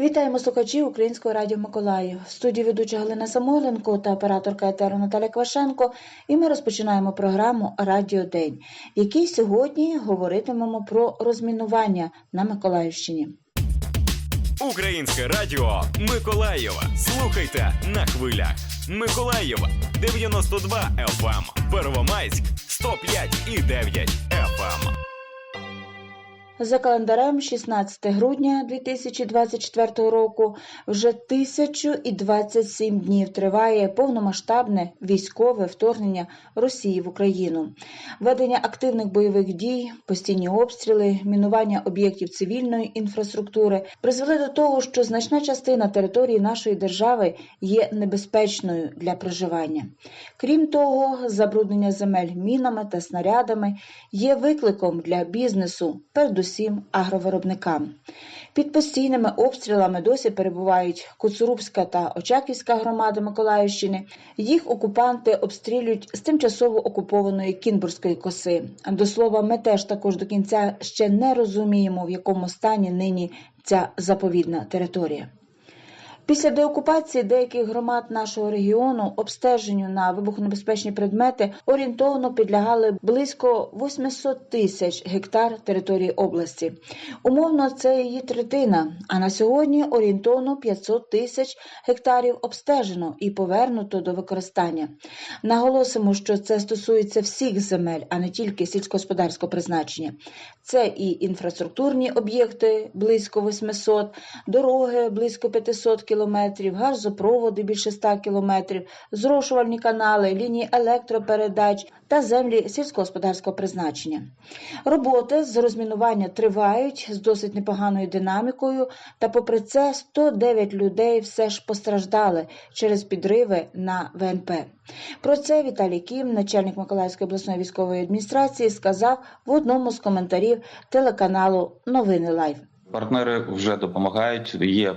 Вітаємо слухачів Українського радіо Миколаїв. В студії ведуча Галина Самойленко та операторка етеру Наталя Квашенко. І ми розпочинаємо програму Радіо День, в якій сьогодні говоритимемо про розмінування на Миколаївщині. Українське радіо Миколаєва. Слухайте на хвилях. Миколаєва 92 FM, Первомайськ 105 і 9 FM. За календарем 16 грудня 2024 року вже 1027 днів триває повномасштабне військове вторгнення Росії в Україну. Ведення активних бойових дій, постійні обстріли, мінування об'єктів цивільної інфраструктури призвели до того, що значна частина території нашої держави є небезпечною для проживання. Крім того, забруднення земель мінами та снарядами є викликом для бізнесу, передусім агровиробникам. Під постійними обстрілами досі перебувають Куцурубська та Очаківська громади Миколаївщини. Їх окупанти обстрілюють з тимчасово окупованої Кінбурзької коси. До слова, ми теж також до кінця ще не розуміємо, в якому стані нині ця заповідна територія. Після деокупації деяких громад нашого регіону обстеженню на вибухонебезпечні предмети орієнтовно підлягали близько 800 тисяч гектар території області. Умовно, це її третина. А на сьогодні орієнтовно 500 тисяч гектарів обстежено і повернуто до використання. Наголосимо, що це стосується всіх земель, а не тільки сільськогосподарського призначення. Це і інфраструктурні об'єкти близько 800, дороги близько 500 кілометрів, газопроводи більше 100 кілометрів, зрошувальні канали, лінії електропередач та землі сільськогосподарського призначення. Роботи з розмінування тривають з досить непоганою динамікою, та попри це 109 людей все ж постраждали через підриви на ВНП. Про це Віталій Кім, начальник Миколаївської обласної військової адміністрації, сказав в одному з коментарів телеканалу Новини Лайв. Партнери вже допомагають. Є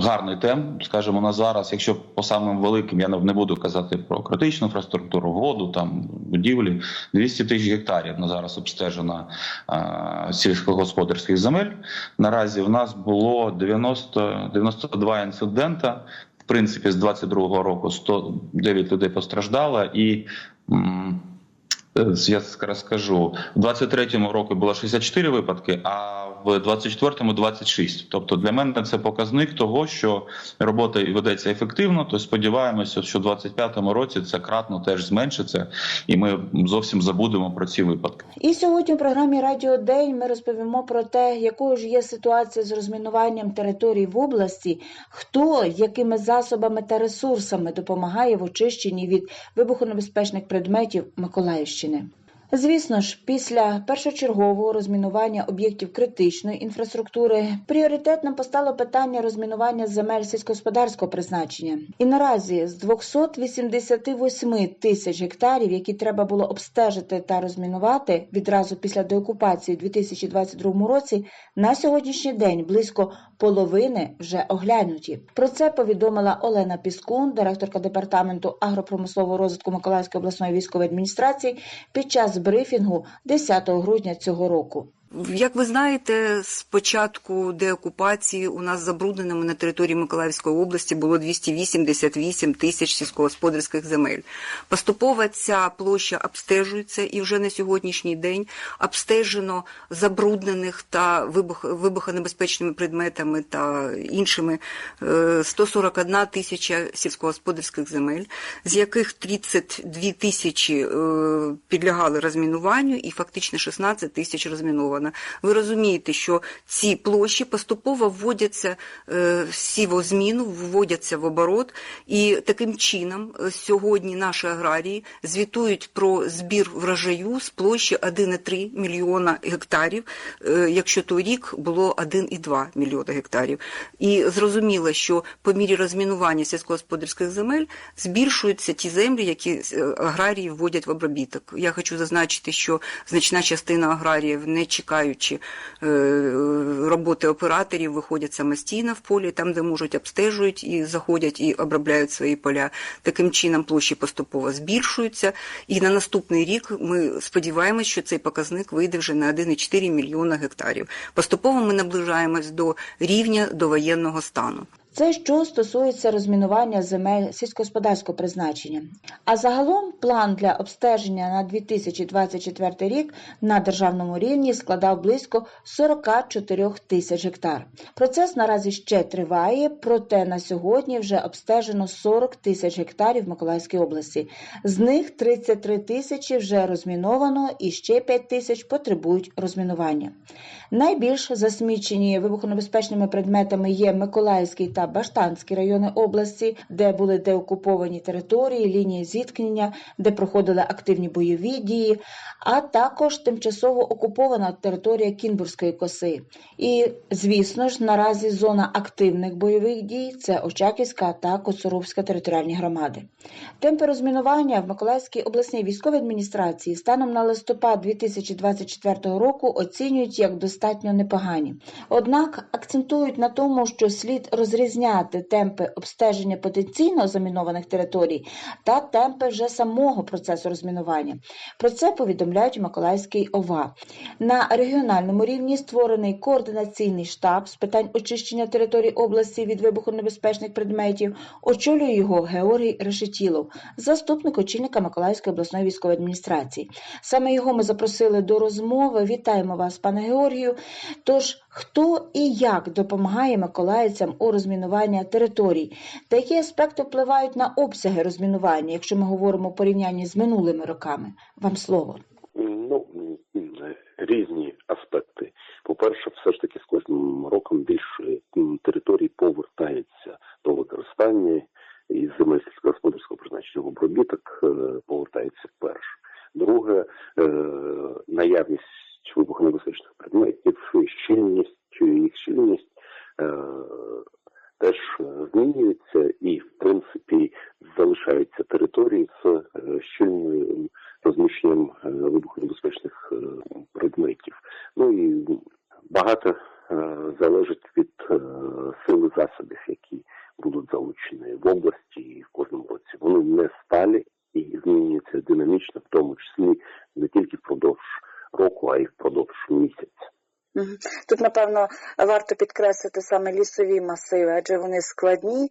гарний темп, скажімо, на зараз. Якщо по самим великим я не буду казати про критичну інфраструктуру, воду, там будівлі, 200 тисяч гектарів на зараз обстежено сільськогосподарських земель. Наразі в нас було 90, 92 інцидента. В принципі, з 22-го року 109 людей постраждало і. Е, Я скажу, в 23-му році було 64 випадки, а в 24-му 26. Тобто для мене це показник того, що робота ведеться ефективно. То сподіваємося, що в 25-му році це кратно теж зменшиться, і ми зовсім забудемо про ці випадки. І сьогодні у програмі Радіо День ми розповімо про те, якою ж є ситуація з розмінуванням територій в області, хто якими засобами та ресурсами допомагає в очищенні від вибухонебезпечних предметів Миколаївщини. Звісно ж, після першочергового розмінування об'єктів критичної інфраструктури пріоритетним постало питання розмінування земель сільськогосподарського призначення. І наразі з 288 тисяч гектарів, які треба було обстежити та розмінувати відразу після деокупації у 2022 році, на сьогоднішній день близько половини вже оглянуті. Про це повідомила Олена Піскун, директорка департаменту агропромислового розвитку Миколаївської обласної військової адміністрації, під час брифінгу 10 грудня цього року. Як ви знаєте, з початку деокупації у нас забрудненими на території Миколаївської області було 288 тисяч сільськогосподарських земель. Поступово ця площа обстежується, і вже на сьогоднішній день обстежено забруднених та вибух, вибухонебезпечними предметами та іншими е, 141 тисяча сільськогосподарських земель, з яких 32 тисячі е, підлягали розмінуванню і фактично 16 тисяч розміновано. Ви розумієте, що ці площі поступово вводяться е, в сівозміну, вводяться в оборот, і таким чином е, сьогодні наші аграрії звітують про збір врожаю з площі 1,3 мільйона гектарів, е, якщо той рік було 1,2 мільйона гектарів. І зрозуміло, що по мірі розмінування сільськогосподарських земель збільшуються ті землі, які аграрії вводять в обробіток. Я хочу зазначити, що значна частина аграріїв не чекає чекаючи е, роботи операторів, виходять самостійно в полі, там, де можуть, обстежують і заходять і обробляють свої поля. Таким чином площі поступово збільшуються. І на наступний рік ми сподіваємось, що цей показник вийде вже на 1,4 мільйона гектарів. Поступово ми наближаємось до рівня довоєнного стану. Це що стосується розмінування земель сільськогосподарського призначення. А загалом план для обстеження на 2024 рік на державному рівні складав близько 44 тисяч гектар. Процес наразі ще триває, проте на сьогодні вже обстежено 40 тисяч гектарів в Миколаївській області. З них 33 тисячі вже розміновано і ще 5 тисяч потребують розмінування. Найбільш засмічені вибухонебезпечними предметами є Миколаївський та Баштанський райони області, де були деокуповані території, лінії зіткнення, де проходили активні бойові дії, а також тимчасово окупована територія Кінбурзької коси. І, звісно ж, наразі зона активних бойових дій це Очаківська та Коцуровська територіальні громади. Темпи розмінування в Миколаївській обласній військовій адміністрації станом на листопад 2024 року оцінюють як достатньо непогані. Однак акцентують на тому, що слід розрізняти темпи обстеження потенційно замінованих територій та темпи вже самого процесу розмінування. Про це повідомляють Миколаївський ОВА. На регіональному рівні створений координаційний штаб з питань очищення територій області від вибухонебезпечних предметів. Очолює його Георгій Решетілов, заступник очільника Миколаївської обласної військової адміністрації. Саме його ми запросили до розмови. Вітаємо вас, пане Георгію. Тож, хто і як допомагає миколаївцям у розмінуванні територій, та які аспекти впливають на обсяги розмінування, якщо ми говоримо в порівнянні з минулими роками? Вам слово. Ну, різні аспекти. По-перше, все ж таки з кожним роком більше територій повертається до використання і земель сільськогосподарського призначення в обробіток е, повертається вперше. Друге, е, наявність вибухонебезпечних предметів, щільність, їх щільність е, теж е, змінюється і, в принципі, залишаються території з е, щільним розміщенням е, вибухонебезпечних е, предметів. Ну і багато е, залежить від е, сили засобів, які будуть залучені в області і в кожному році. Вони не сталі і змінюються динамічно, в тому числі не тільки впродовж року, а й впродовж місяця. Мгм. Тут, напевно, варто підкреслити саме лісові масиви, адже вони складні,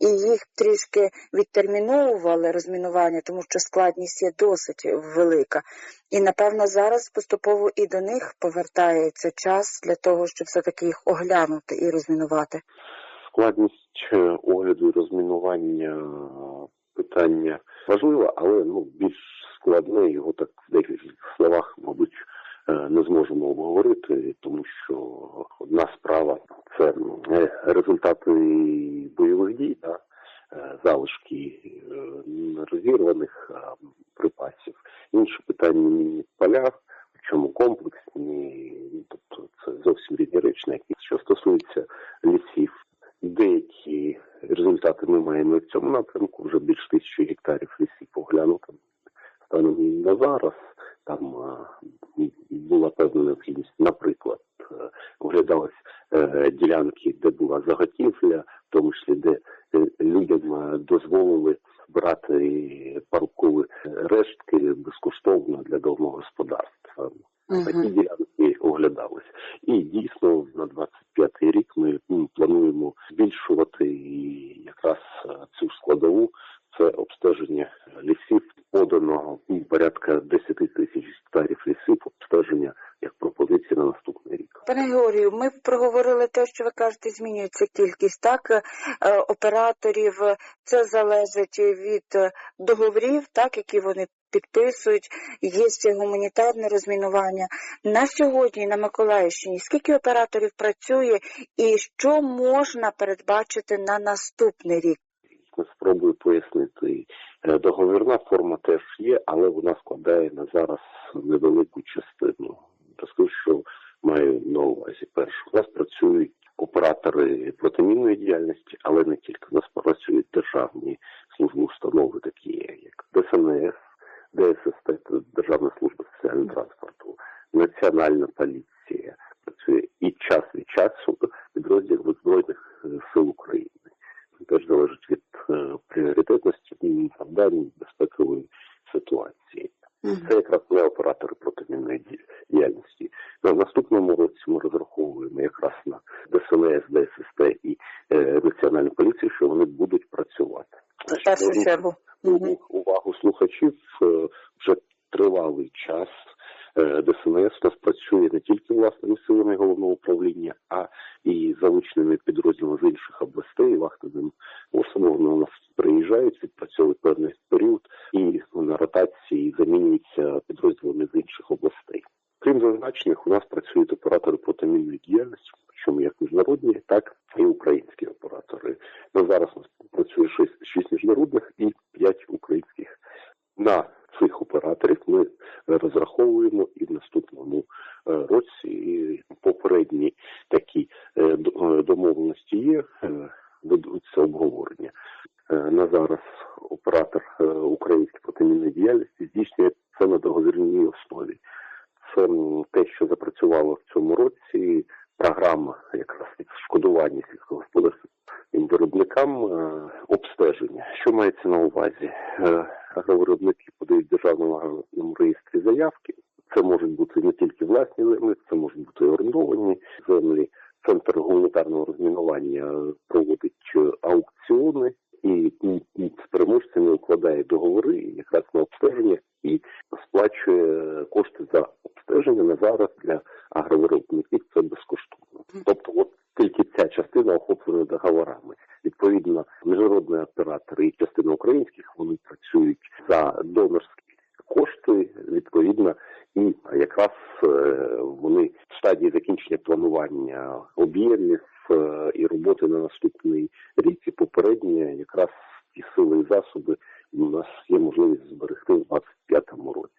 і їх трішки відтерміновували розмінування, тому що складність є досить велика. І, напевно, зараз поступово і до них повертається час для того, щоб все-таки їх оглянути і розмінувати. Складність е, огляду і розмінування е, питання важливе, але ну більш складне його так в декількох словах, мабуть, не зможемо обговорити, тому що одна справа це е, результати бойових дій, да, е, залишки е, розірваних е, припасів. Інше питання мінні поля, причому комплексні, ну, тобто це зовсім різні речі, що стосується лісів. Деякі результати ми маємо в цьому напрямку. Вже більш тисячі гектарів лісів оглянуто станом на зараз. Там а, м, була певна необхідність, наприклад, е, оглядались е, ділянки, де була заготівля, в тому числі де е, людям е, дозволили брати паркові рештки безкоштовно для домогосподарства. Такі Мгм. ділянки оглядались. І на 25-й рік ми м, плануємо збільшувати і якраз е, цю складову. Це обстеження лісів поданого порядка 10 тисяч гектарів лісів. Обстеження як пропозиція на наступний рік. Пане Георгію, ми проговорили те, що ви кажете, змінюється кількість так е, операторів. Це залежить від е, договорів, так які вони підписують. Є ще гуманітарне розмінування. На сьогодні на Миколаївщині скільки операторів працює, і що можна передбачити на наступний рік? Спробую пояснити. Е, Договірна форма теж є, але вона складає на зараз невелику частину. Розкажу, що маю на увазі. Перше, у нас працюють оператори протимінної діяльності, але не тільки. У нас працюють державні служби установи, такі як ДСНС, ДССТ, це Державна служба спеціального транспорту, Національна поліція. працює і час від часу підрозділів Збройних сил України. Теж залежить від е, пріоритетності м, завдань безпекової ситуації. Це якраз не оператори протимінної діяльності. На наступному році ми розраховуємо якраз на ДСНС, ДССТ і е, Національну поліцію, що вони будуть працювати. В першу чергу. Увагу слухачів вже тривалий час. е, ДСНС нас працює не тільки власними силами головного управління, а і залученими підрозділами з інших областей. Вахтовим особливо вони у нас приїжджають, відпрацьовують певний період і на ротації замінюються підрозділами з інших областей. Крім зазначених, у нас працюють оператори протимінної діяльності, причому як міжнародні, так і українські оператори. На зараз у нас працює шість, шість міжнародних і п'ять українських. На цих операторів ми розраховуємо і в наступному е, році і попередні такі е, д- е, домовленості є, е, ведуться обговорення. Е, На зараз оператор е, української протимінної діяльності здійснює це на договірній основі. Це м, те, що запрацювало в цьому році. Програма якраз відшкодування сільськогосподарським виробникам е, обстеження. Що мається на увазі? Е, Агровиробники подають державному аграрному реєстрі заявки. Це можуть бути не тільки власні землі, це можуть бути орендовані землі. Центр гуманітарного розмінування проводить аукціони і м, з переможцями укладає договори якраз на обстеження і сплачує кошти за обстеження на зараз для агровиробників. Це безкоштовно. Тобто, от тільки ця частина охоплена договорами. Відповідно, міжнародні оператори і частина українських вони працюють за донорські кошти, відповідно, і якраз е, вони в стадії закінчення планування об'ємів е, і роботи на наступний рік і попереднє якраз ті сили і засоби у нас є можливість зберегти в 25-му році.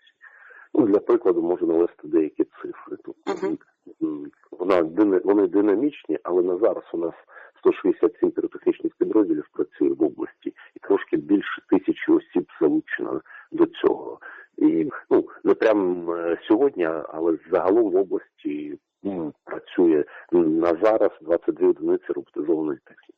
Ну, для прикладу можу навести деякі цифри. Тут Мгм. м, вона вони динамічні, але на зараз у нас 167 піротехнічних підрозділів працює в області, і трошки більше тисячі осіб залучено до цього. І ну не прямо е, сьогодні, але загалом в області м, працює на зараз 22 одиниці роботизованої техніки.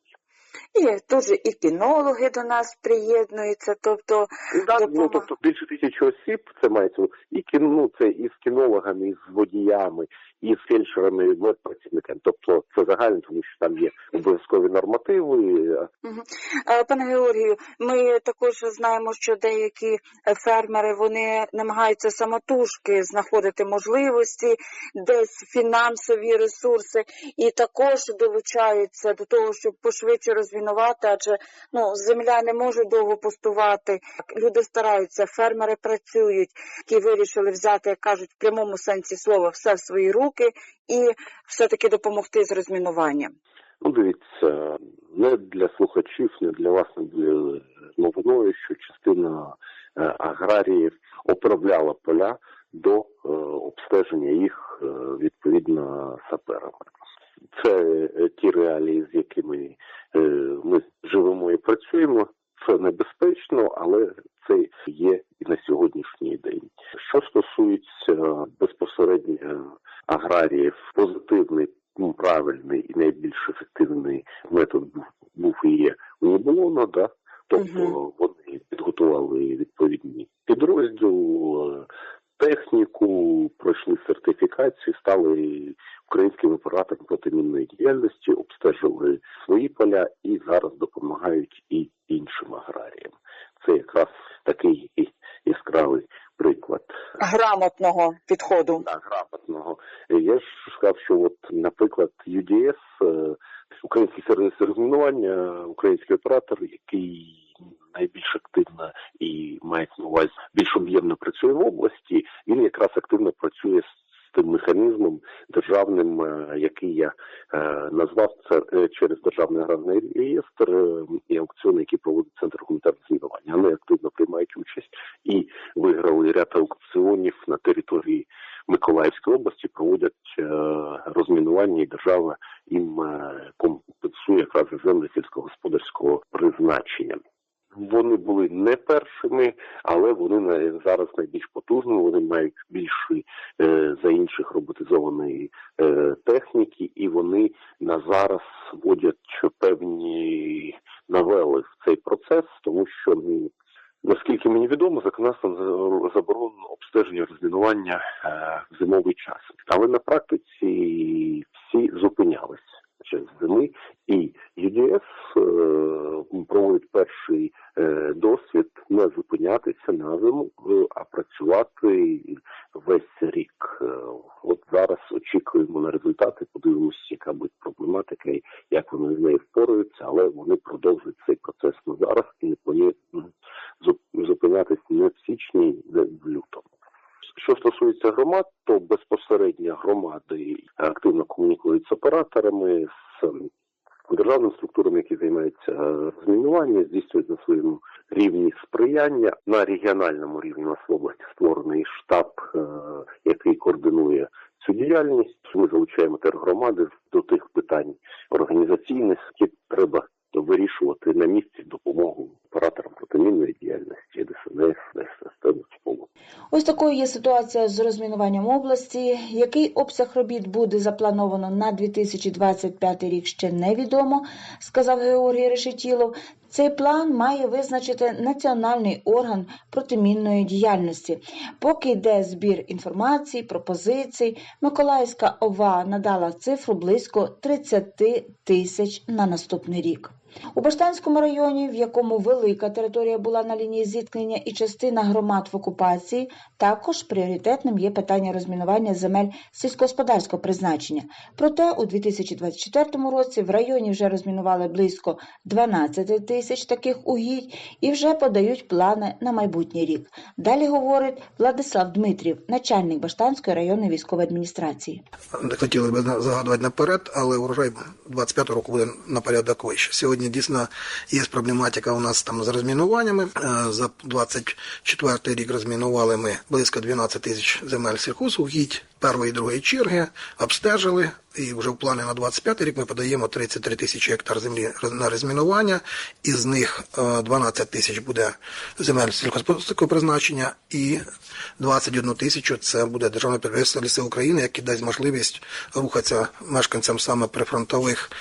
І дуже і кінологи до нас приєднуються, тобто да, Допомога. ну тобто більше тисячі осіб це мається ну, і кіно, ну, це і з кінологами, і з водіями, і фельдшерами, і медпрацівниками. Тобто це загально, тому що там є обов'язкові нормативи. Пане Георгію, ми також знаємо, що деякі фермери вони намагаються самотужки знаходити можливості, десь фінансові ресурси, і також долучаються до того, щоб пошвидше розвінувати, адже ну земля не може довго пустувати. Люди стараються, фермери працюють, які вирішили взяти, як кажуть, в прямому сенсі слова все в свої руки і все-таки допомогти з розмінуванням. Ну, дивіться, не для слухачів, не для вас, не для новиною, що частина е, аграріїв обробляла поля до е, обстеження їх е, відповідно саперами. Це ті реалії, з якими ми живемо і працюємо. Це небезпечно, але це є і на сьогоднішній день. Що стосується безпосередньо аграріїв, позитивний ну, правильний і найбільш ефективний метод був, був і є уніболоно, да? тобто Мгм. вони підготували відповідні підрозділ, техніку, пройшли сертифікацію, стали українським оператором протимінної діяльності, обстежили свої поля і зараз допомагають і іншим аграріям. Це якраз такий яскравий приклад Грамотного підходу. да, грамотного. Я ж сказав, що от, наприклад, UDS, е, український сервіс розмінування, український оператор, який найбільш активно і мається на увазі більш об'ємно працює в області, він якраз активно працює з тим механізмом державним, е, який я е, назвав це е, через державний аграрний реєстр е, і аукціони, які проводить центр гуманітарного змінування. Вони активно приймають участь і виграли ряд аукціонів на території Миколаївської області, проводять е, розмінування, і держава їм е, компенсує якраз землі сільськогосподарського призначення. Вони були не першими, але вони зараз найбільш потужними. Вони мають більші е, за інших роботизованої техніки, і вони на зараз вводять певні навели в цей процес, тому що м, наскільки мені відомо, законодавством за- заборонено обстеження розмінування е, в зимовий час. Але на практиці всі зупинялись зими, і ЮДС е, проводить перший е, досвід не зупинятися на зиму, а працювати весь рік. Е, От зараз очікуємо на результати, подивимося, яка буде проблематика і як вони з нею впораються, але вони продовжують цей процес на зараз і не планують зупинятися не в січні, не в лютому. Що стосується громад, то безпосередньо громади активно комунікують з операторами, з ем, державними структурами, які займаються е, розмінуванням, здійснюють на своєму рівні сприяння. На регіональному рівні у нас області створений штаб, е, який координує цю діяльність. Ми залучаємо тергромади до тих питань організаційних, які треба вирішувати на місці допомогу операторам протимінної діяльності, ДСНС. Ось такою є ситуація з розмінуванням області. Який обсяг робіт буде заплановано на 2025 рік, ще невідомо, сказав Георгій Решетілов. Цей план має визначити національний орган протимінної діяльності. Поки йде збір інформації, пропозицій, Миколаївська ОВА надала цифру близько 30 тисяч на наступний рік. У Баштанському районі, в якому велика територія була на лінії зіткнення і частина громад в окупації, також пріоритетним є питання розмінування земель сільськогосподарського призначення. Проте у 2024 році в районі вже розмінували близько 12 тисяч таких угідь і вже подають плани на майбутній рік. Далі говорить Владислав Дмитрів, начальник Баштанської районної військової адміністрації. Не хотіли б загадувати наперед, але урожай 25 року буде на порядок вище. Сьогодні дійсно є проблематика у нас там з розмінуваннями. Е, За 24 рік розмінували ми близько 12 тисяч земель сільхозугідь першої і другої черги, обстежили. І вже в плані на 25 рік ми подаємо 33 тисячі гектар землі на розмінування, із них е, 12 тисяч буде земель сільськогосподарського призначення і 21 тисячу це буде державне підприємство Ліси України, яке дасть можливість рухатися мешканцям саме прифронтових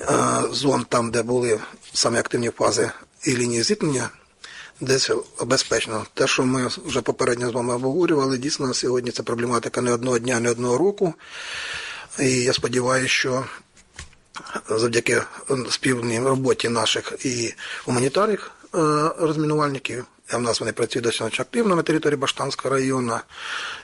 е, зон, там де були самі активні фази і лінії зіткнення. Десь безпечно. Те, що ми вже попередньо з вами обговорювали, дійсно сьогодні це проблематика не одного дня, не одного року. І я сподіваюся, що завдяки спільній роботі наших і гуманітарних е, розмінувальників, в нас вони працюють достатньо активно на території Баштанського району.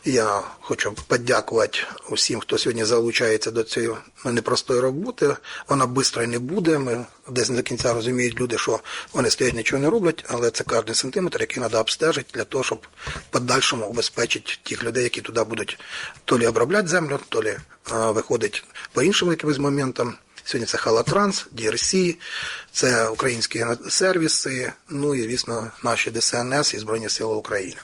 Я хочу подякувати усім, хто сьогодні залучається до цієї непростої роботи. Вона швидко не буде. Ми десь не до кінця розуміють люди, що вони стоять нічого не роблять, але це кожен сантиметр, який треба обстежити для того, щоб подальшому убезпечити тих людей, які туди будуть то лі обробляти землю, то лі виходить по іншим якимось моментам. Сьогодні це Халатранс, DRC, це українські сервіси, ну і, звісно, наші ДСНС і Збройні Сили України.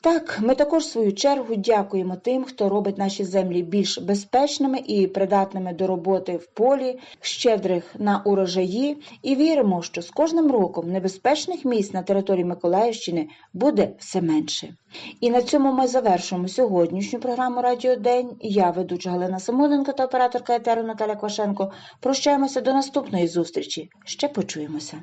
Так, ми також в свою чергу дякуємо тим, хто робить наші землі більш безпечними і придатними до роботи в полі, щедрих на урожаї, і віримо, що з кожним роком небезпечних місць на території Миколаївщини буде все менше. І на цьому ми завершуємо сьогоднішню програму Радіо День. Я ведуча Галина Самоненко та операторка етеру Наталя Квашенко. Прощаємося до наступної зустрічі. Ще почуємося.